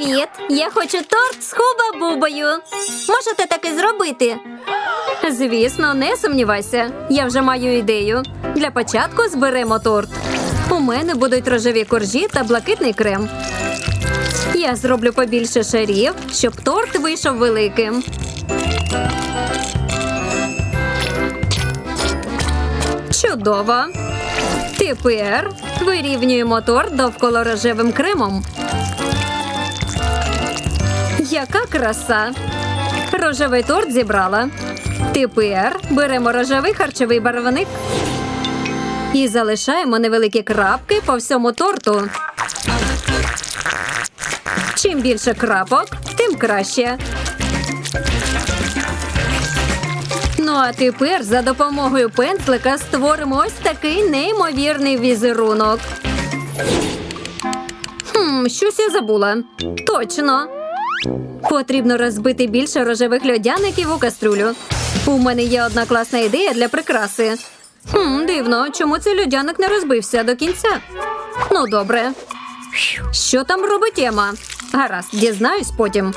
Привіт! Я хочу торт з хуба-бубою. Можете таки зробити? Звісно, не сумнівайся. Я вже маю ідею. Для початку зберемо торт. У мене будуть рожеві коржі та блакитний крем. Я зроблю побільше шарів, щоб торт вийшов великим. Чудово. Тепер вирівнюємо торт довкола рожевим кремом. Яка краса! Рожевий торт зібрала. Тепер беремо рожевий харчовий барвник і залишаємо невеликі крапки по всьому торту. Чим більше крапок, тим краще. Ну а тепер за допомогою пензлика створимо ось такий неймовірний візерунок. Хм, щось я забула. Точно. Потрібно розбити більше рожевих льодяників у каструлю. У мене є одна класна ідея для прикраси. Хм, дивно, чому цей льодяник не розбився до кінця? Ну, добре. Що там робить Ема? Гаразд, дізнаюсь потім.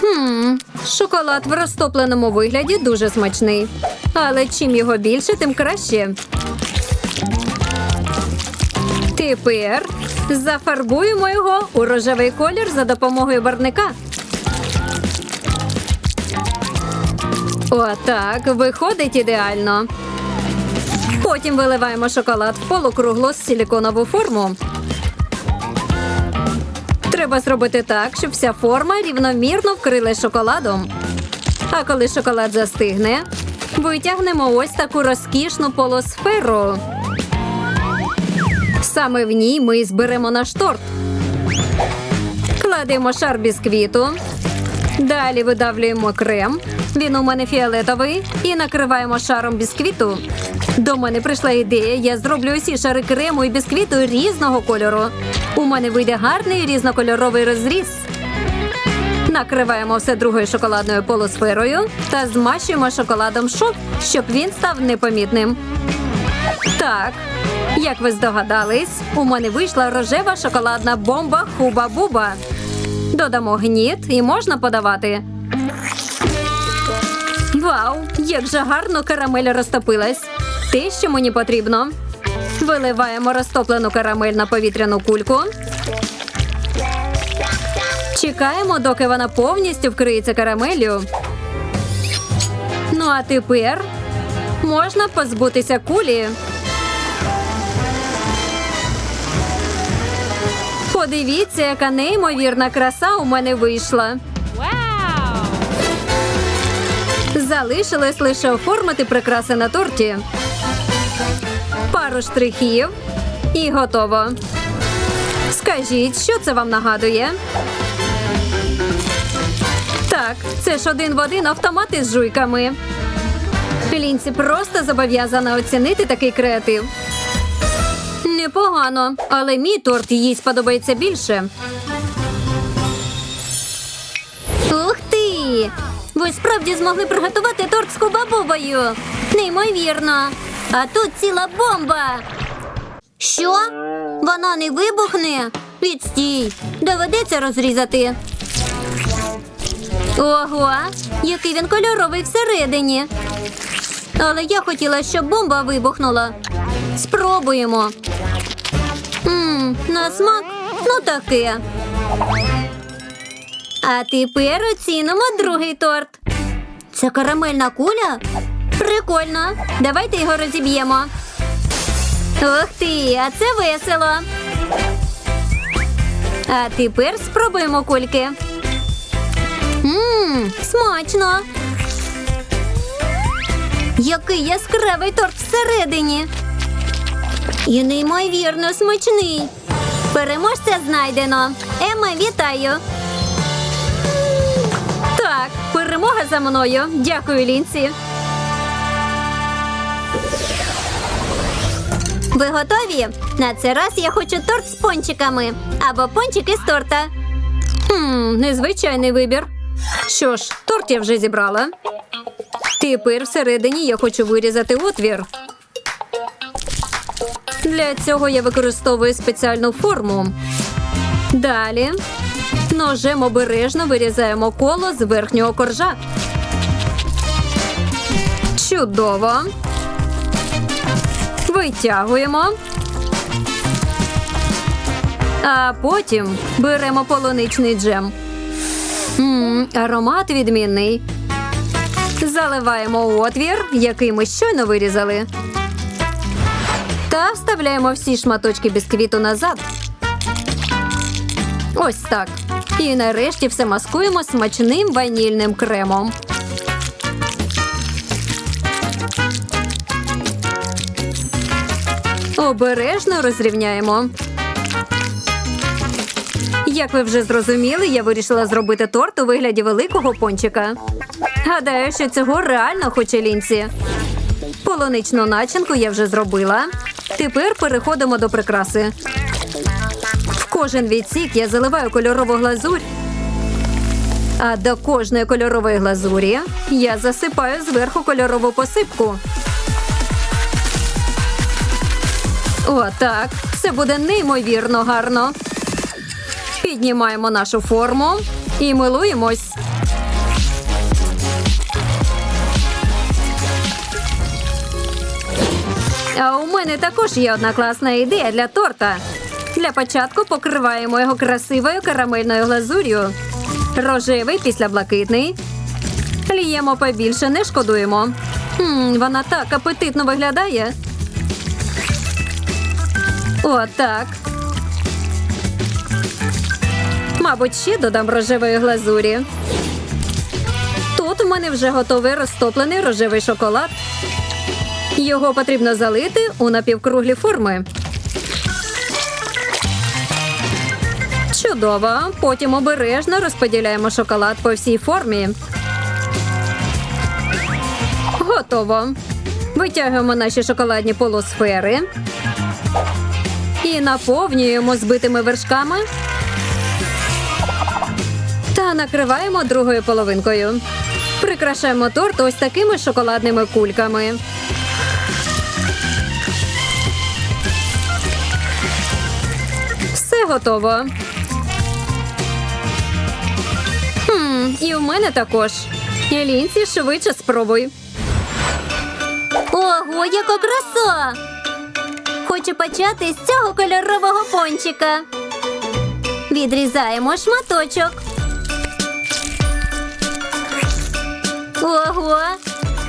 Хм, шоколад в розтопленому вигляді дуже смачний. Але чим його більше, тим краще. Тепер зафарбуємо його у рожевий колір за допомогою барвника. Отак, виходить ідеально. Потім виливаємо шоколад в полукруглу силіконову форму. Треба зробити так, щоб вся форма рівномірно вкрилась шоколадом. А коли шоколад застигне, витягнемо ось таку розкішну полосферу. Саме в ній ми зберемо наш торт. Кладемо шар бісквіту. Далі видавлюємо крем. Він у мене фіолетовий. І накриваємо шаром бісквіту. До мене прийшла ідея. Я зроблю усі шари крему і бісквіту різного кольору. У мене вийде гарний різнокольоровий розріз. Накриваємо все другою шоколадною полусферою та змащуємо шоколадом шов, щоб він став непомітним. Так, як ви здогадались, у мене вийшла рожева шоколадна бомба Хуба-Буба. Додамо гніт і можна подавати. Вау, як же гарно карамель розтопилась. Те, що мені потрібно. Виливаємо розтоплену карамель на повітряну кульку. Чекаємо, доки вона повністю вкриється карамеллю. Ну а тепер можна позбутися кулі. Подивіться, яка неймовірна краса у мене вийшла. Залишилось лише оформити прикраси на торті. Пару штрихів і готово. Скажіть, що це вам нагадує? Так, це ж один в один автомат із жуйками. Лінці просто зобов'язана оцінити такий креатив. Непогано, але мій торт їй сподобається більше. Ви справді змогли приготувати торт з кубабубою. Неймовірно. А тут ціла бомба. Що? Вона не вибухне? Відстій. Доведеться розрізати. Ого, який він кольоровий всередині. Але я хотіла, щоб бомба вибухнула. Спробуємо. Мм, на смак, ну таке. А тепер оцінимо другий торт. Це карамельна куля? Прикольно. Давайте його розіб'ємо. Ух ти, а це весело. А тепер спробуємо кульки. Мм, смачно. Який яскравий торт всередині. І неймовірно смачний. Переможця знайдено. Ема, вітаю. Так, перемога за мною. Дякую, Лінці. Ви готові? На цей раз я хочу торт з пончиками або пончики з торта. Хм, незвичайний вибір. Що ж, торт я вже зібрала. Тепер всередині я хочу вирізати отвір. Для цього я використовую спеціальну форму. Далі Ножем обережно вирізаємо коло з верхнього коржа. Чудово. Витягуємо. А потім беремо полуничний джем. Мм, аромат відмінний. Заливаємо отвір, який ми щойно вирізали. Та вставляємо всі шматочки бісквіту назад. Ось так. І нарешті все маскуємо смачним ванільним кремом. Обережно розрівняємо. Як ви вже зрозуміли, я вирішила зробити торт у вигляді великого пончика. Гадаю, що цього реально хоче лінці. Полуничну начинку я вже зробила. Тепер переходимо до прикраси. Кожен відсік я заливаю кольорову глазурь. А до кожної кольорової глазурі я засипаю зверху кольорову посипку. Отак. Це буде неймовірно гарно. Піднімаємо нашу форму і милуємось. А у мене також є одна класна ідея для торта. Для початку покриваємо його красивою карамельною глазур'ю. Рожевий після блакитний. Ліємо побільше, не шкодуємо. М, вона так апетитно виглядає. Отак. Мабуть, ще додам рожевої глазурі. Тут у мене вже готовий розтоплений рожевий шоколад. Його потрібно залити у напівкруглі форми. Чудово. Потім обережно розподіляємо шоколад по всій формі. Готово. Витягуємо наші шоколадні полусфери і наповнюємо збитими вершками та накриваємо другою половинкою. Прикрашаємо торт ось такими шоколадними кульками. Все готово. Хм, і в мене також. Лінці, швидше спробуй. Ого, яка краса! Хочу почати з цього кольорового пончика. Відрізаємо шматочок. Ого!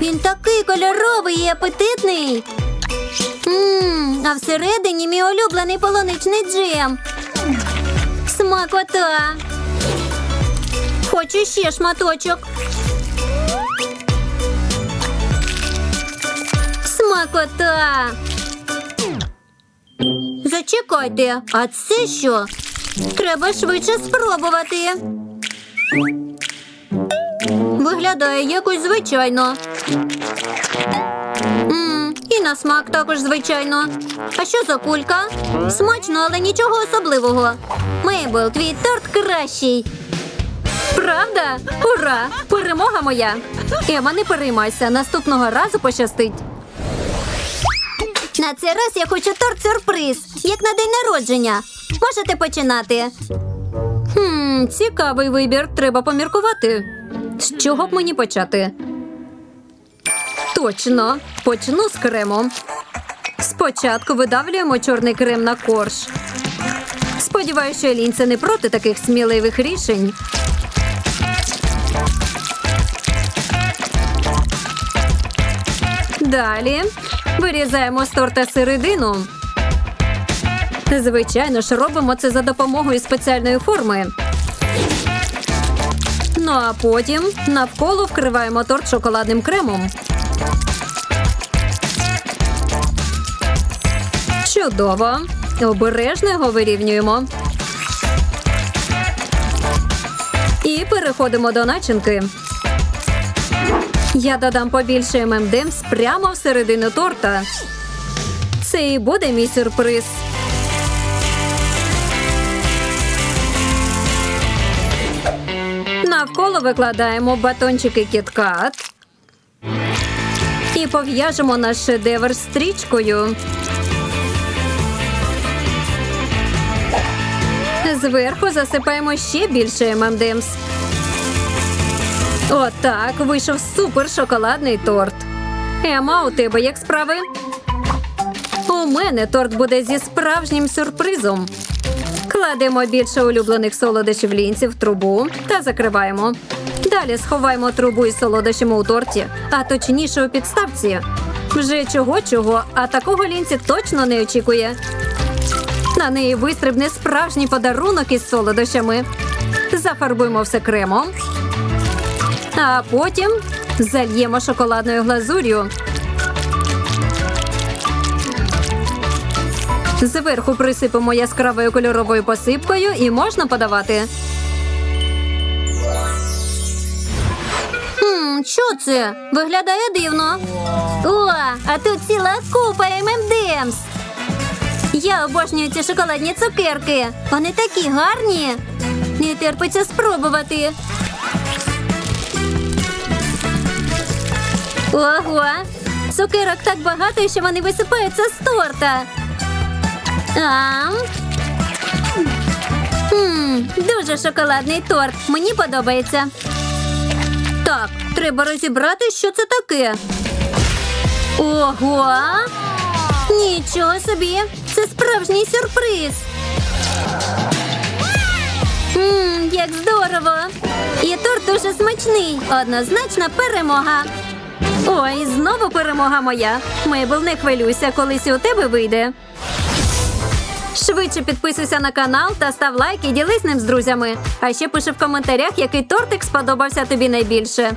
Він такий кольоровий і апетитний. Мм, а всередині мій улюблений полуничний джем. Смакота. Хочу ще шматочок. Смакота. Зачекайте, а це що? Треба швидше спробувати. Виглядає якось звичайно. М, і на смак також звичайно. А що за кулька? Смачно, але нічого особливого. Мейбл, твій торт кращий. Правда? Ура! Перемога моя! Ема, не переймайся, наступного разу пощастить. На цей раз я хочу торт сюрприз, як на день народження. Можете починати. Хм, цікавий вибір. Треба поміркувати. З чого б мені почати? Точно, почну з кремом. Спочатку видавлюємо чорний крем на корж. Сподіваюся, що лінця не проти таких сміливих рішень. Далі вирізаємо з торта середину. Звичайно ж, робимо це за допомогою спеціальної форми. Ну а потім навколо вкриваємо торт шоколадним кремом. Чудово. Обережно його вирівнюємо. І переходимо до начинки. Я додам побільше ММДМС прямо всередину торта. Це і буде мій сюрприз. Навколо викладаємо батончики кіткат і пов'яжемо наш шедевр стрічкою. Зверху засипаємо ще більше ММДМС. Отак вийшов супер шоколадний торт. Ема, у тебе як справи? У мене торт буде зі справжнім сюрпризом. Кладемо більше улюблених солодощів лінців в трубу та закриваємо. Далі сховаємо трубу із солодощами у торті, а точніше у підставці. Вже чого-чого, а такого лінці точно не очікує. На неї вистрибне справжній подарунок із солодощами. Зафарбуємо все кремом, а потім зальємо шоколадною глазур'ю. Зверху присипемо яскравою кольоровою посипкою і можна подавати. Хм, що це? Виглядає дивно. О, а тут ціла купа ММДМС. Я обожнюю ці шоколадні цукерки. Вони такі гарні. Не терпиться спробувати. Ого! Цукерок так багато, що вони висипаються з торта. Ам. Хм, дуже шоколадний торт. Мені подобається. Так, треба розібрати, що це таке. Ого! Нічого собі! Це справжній сюрприз. Мм, як здорово! І торт дуже смачний. Однозначна перемога. Ой, знову перемога моя. Мейбл, не хвилюйся, колись і у тебе вийде. Швидше підписуйся на канал та став лайк і ділись ним з друзями. А ще пиши в коментарях, який тортик сподобався тобі найбільше.